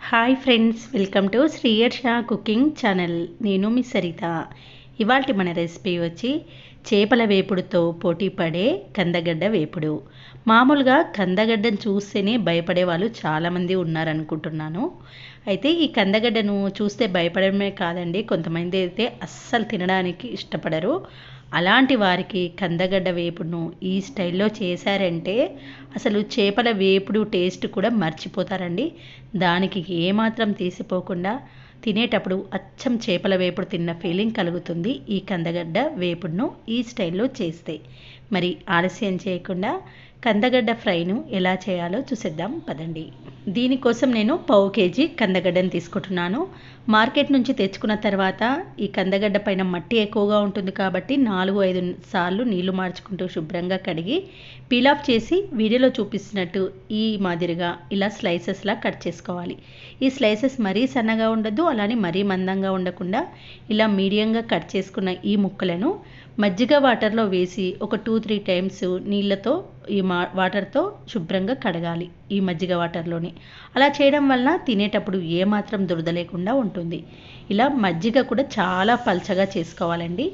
Hi friends welcome to శ్రీయర్ షా cooking channel నేను మీ సరిత. ఇవాళ మన రెసిపీ వచ్చి చేపల వేపుడుతో పోటీ పడే కందగడ్డ వేపుడు. మామూలుగా కందగడ్డను చూస్తేనే భయపడే వాళ్ళు చాలామంది ఉన్నారనుకుంటున్నాను. అయితే ఈ కందగడ్డను చూస్తే భయపడమే కాదండి కొంతమంది అయితే అస్సలు తినడానికి ఇష్టపడరు. అలాంటి వారికి కందగడ్డ వేపుడును ఈ స్టైల్లో చేశారంటే అసలు చేపల వేపుడు టేస్ట్ కూడా మర్చిపోతారండి. దానికి ఏమాత్రం తీసిపోకుండా తినేటప్పుడు అచ్చం చేపల వేపుడు తిన్న ఫీలింగ్ కలుగుతుంది ఈ కందగడ్డ వేపుడును ఈ స్టైల్లో చేస్తే. మరి ఆలస్యం చేయకుండా కందగడ్డ ఫ్రైను ఎలా చేయాలో చూసేద్దాం పదండి. దీనికోసం నేను పావు కేజీ కందగడ్డను తీసుకుంటున్నాను. మార్కెట్ నుంచి తెచ్చుకున్న తర్వాత ఈ కందగడ్డ పైన మట్టి ఎక్కువగా ఉంటుంది కాబట్టి నాలుగు ఐదు సార్లు నీళ్ళు మార్చుకుంటూ శుభ్రంగా కడిగి పీల్ ఆఫ్ చేసి వీడియోలో చూపిస్తున్నట్టు ఈ మాదిరిగా ఇలా స్లైసెస్లా కట్ చేసుకోవాలి. ఈ స్లైసెస్ మరీ సన్నగా ఉండదు అలానే మరీ మందంగా ఉండకుండా ఇలా మీడియంగా కట్ చేసుకున్న ఈ ముక్కలను మజ్జిగ వాటర్లో వేసి ఒక టూ త్రీ టైమ్స్ నీళ్ళతో ఈ మా వాటర్తో శుభ్రంగా కడగాలి ఈ మజ్జిగ వాటర్లోని. అలా చేయడం వలన తినేటప్పుడు ఏమాత్రం దురద లేకుండా ఉంటుంది. ఇలా మజ్జిగ కూడా చాలా పల్చగా చేసుకోవాలండి.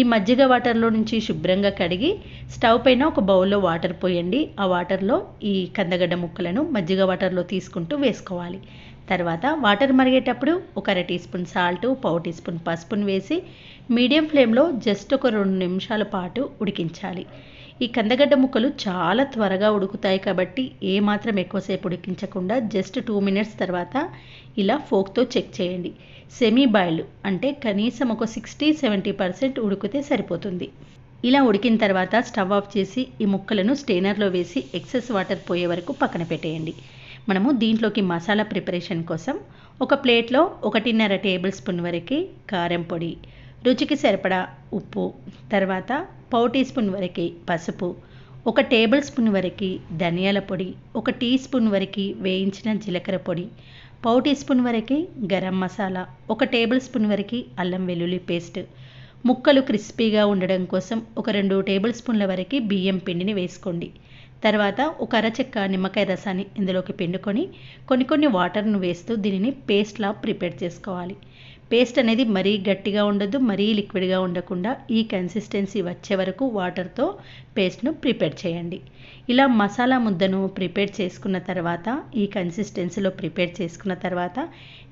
ఈ మజ్జిగ వాటర్లో నుంచి శుభ్రంగా కడిగి స్టవ్ పైన ఒక బౌల్లో వాటర్ పోయండి. ఆ వాటర్లో ఈ కందగడ్డ ముక్కలను మజ్జిగ వాటర్లో తీసుకుంటూ వేసుకోవాలి. తర్వాత వాటర్ మరిగేటప్పుడు ఒక అర టీ స్పూన్ సాల్ట్ పావు టీ స్పూన్ పసుపును వేసి మీడియం ఫ్లేమ్లో జస్ట్ ఒక రెండు నిమిషాల పాటు ఉడికించాలి. ఈ కందగడ్డ ముక్కలు చాలా త్వరగా ఉడుకుతాయి కాబట్టి ఏమాత్రం ఎక్కువసేపు ఉడికించకుండా జస్ట్ టూ మినిట్స్ తర్వాత ఇలా ఫోక్తో చెక్ చేయండి. సెమీ బాయిల్డ్ అంటే కనీసం ఒక సిక్స్టీ సెవెంటీ పర్సెంట్ ఉడికితే సరిపోతుంది. ఇలా ఉడికిన తర్వాత స్టవ్ ఆఫ్ చేసి ఈ ముక్కలను స్టెయినర్లో వేసి ఎక్సెస్ వాటర్ పోయే వరకు పక్కన పెట్టేయండి. మనము దీంట్లోకి మసాలా ప్రిపరేషన్ కోసం ఒక ప్లేట్లో ఒకటిన్నర టేబుల్ స్పూన్ వరకు కారం పొడి రుచికి సరిపడా ఉప్పు తర్వాత పావు టీ స్పూన్ వరకు పసుపు ఒక టేబుల్ స్పూన్ వరకు ధనియాల పొడి ఒక టీ స్పూన్ వరకు వేయించిన జీలకర్ర పొడి పావు టీ స్పూన్ వరకు గరం మసాలా ఒక టేబుల్ స్పూన్ వరకు అల్లం వెల్లుల్లి పేస్ట్. ముక్కలు క్రిస్పీగా ఉండడం కోసం ఒక రెండు టేబుల్ స్పూన్ల వరకు బియ్యం పిండిని వేసుకోండి. తర్వాత ఒక అరచెక్క నిమ్మకాయ రసాన్ని ఇందులోకి పిండుకొని కొన్ని కొన్ని వాటర్ను వేస్తూ దీనిని పేస్ట్లా ప్రిపేర్ చేసుకోవాలి. పేస్ట్ అనేది మరీ గట్టిగా ఉండదు మరీ లిక్విడ్గా ఉండకుండా ఈ కన్సిస్టెన్సీ వచ్చే వరకు వాటర్తో పేస్ట్ను ప్రిపేర్ చేయండి. ఇలా మసాలా ముద్దను ప్రిపేర్ చేసుకున్న తర్వాత ఈ కన్సిస్టెన్సీలో ప్రిపేర్ చేసుకున్న తర్వాత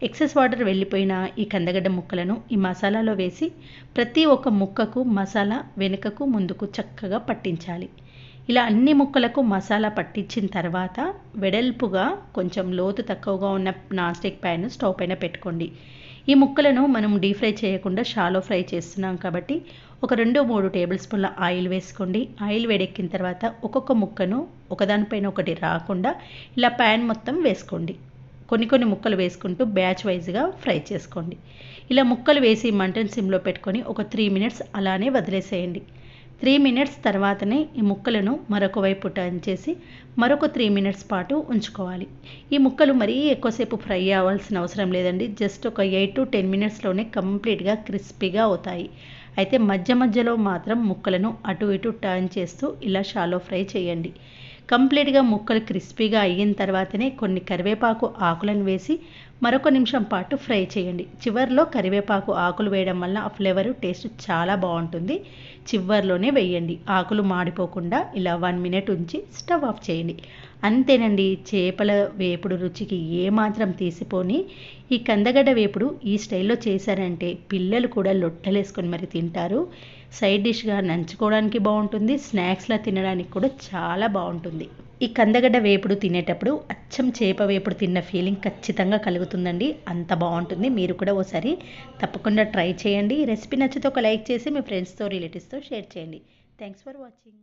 ఎక్సెస్ వాటర్ వెళ్ళిపోయిన ఈ కందగడ్డ ముక్కలను ఈ మసాలాలో వేసి ప్రతి ఒక్క ముక్కకు మసాలా వెనుకకు ముందుకు చక్కగా పట్టించాలి. ఇలా అన్ని ముక్కలకు మసాలా పట్టించిన తర్వాత వెడల్పుగా కొంచెం లోతు తక్కువగా ఉన్న నాన్ స్టిక్ ప్యాన్ స్టవ్ పైన పెట్టుకోండి. ఈ ముక్కలను మనం డీప్ ఫ్రై చేయకుండా షాలో ఫ్రై చేస్తున్నాం కాబట్టి ఒక రెండు మూడు టేబుల్ స్పూన్ల ఆయిల్ వేసుకోండి. ఆయిల్ వేడెక్కిన తర్వాత ఒక్కొక్క ముక్కను ఒకదానిపైన ఒకటి రాకుండా ఇలా ప్యాన్ మొత్తం వేసుకోండి. కొన్ని కొన్ని ముక్కలు వేసుకుంటూ బ్యాచ్ వైజ్గా ఫ్రై చేసుకోండి. ఇలా ముక్కలు వేసి మంటన్ సిమ్లో పెట్టుకొని ఒక త్రీ మినిట్స్ అలానే వదిలేసేయండి. త్రీ మినిట్స్ తర్వాతనే ఈ ముక్కలను మరొక వైపు టర్న్ చేసి మరొక త్రీ మినిట్స్ పాటు ఉంచుకోవాలి. ఈ ముక్కలు మరీ ఎక్కువసేపు ఫ్రై అవ్వాల్సిన అవసరం లేదండి. జస్ట్ ఒక ఎయిట్ టు టెన్ మినిట్స్లోనే కంప్లీట్గా క్రిస్పీగా అవుతాయి. అయితే మధ్య మధ్యలో మాత్రం ముక్కలను అటు ఇటు టర్న్ చేస్తూ ఇలా షాలో ఫ్రై చేయండి. కంప్లీట్గా ముక్కలు క్రిస్పీగా అయిన తర్వాతనే కొన్ని కరివేపాకు ఆకులను వేసి మరొక నిమిషం పాటు ఫ్రై చేయండి. చివరిలో కరివేపాకు ఆకులు వేయడం వల్ల ఆ ఫ్లేవర్ టేస్ట్ చాలా బాగుంటుంది. చివరిలోనే వేయండి. ఆకులు మాడిపోకుండా ఇలా వన్ మినిట్ ఉంచి స్టవ్ ఆఫ్ చేయండి. అంతేనండి చేపల వేపుడు రుచికి ఏమాత్రం తీసిపోని ఈ కందగడ్డ వేపుడు ఈ స్టైల్లో చేశారంటే పిల్లలు కూడా లొట్టలేసుకొని మరి తింటారు. సైడ్ డిష్గా నంచుకోవడానికి బాగుంటుంది స్నాక్స్లా తినడానికి కూడా చాలా బాగుంటుంది. ఈ కందగడ్డ వేపుడు తినేటప్పుడు అచ్చం చేప వేపుడు తిన్న ఫీలింగ్ ఖచ్చితంగా కలుగుతుందండి. అంత బాగుంటుంది. మీరు కూడా ఓసారి తప్పకుండా ట్రై చేయండి. ఈ రెసిపీ నచ్చితే ఒక లైక్ చేసి మీ ఫ్రెండ్స్తో రిలేటివ్స్తో షేర్ చేయండి. Thanks for watching